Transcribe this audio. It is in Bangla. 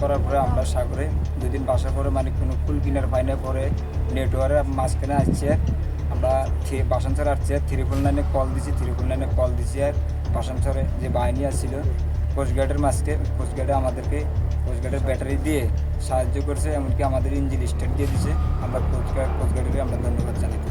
করার পরে আমরা সাগরে দুই দিন বাসার পরে মানে কোনো ফুল কিনার পাইনে পরে নেটওয়ার্কে মাঝখানে আসছে। আর আমরা থ্রি- ছড়ে আসছে, ত্রিপুল লাইনে কল দিছি, ত্রিপুল লাইনে কল দিছি আর বাসন ছড়ে যে বাহিনী আসছিল কোস্টগার্ডের মাঝকে কোস্টগার্ডে আমাদেরকে কোস্টগার্ডের ব্যাটারি দিয়ে সাহায্য করছে, এমনকি আমাদের ইঞ্জিন স্টেট দিয়ে দিছে। আমরা কোস্টগার্ড কোস্টগার্ডকে আমরা ধন্যবাদ জানাই।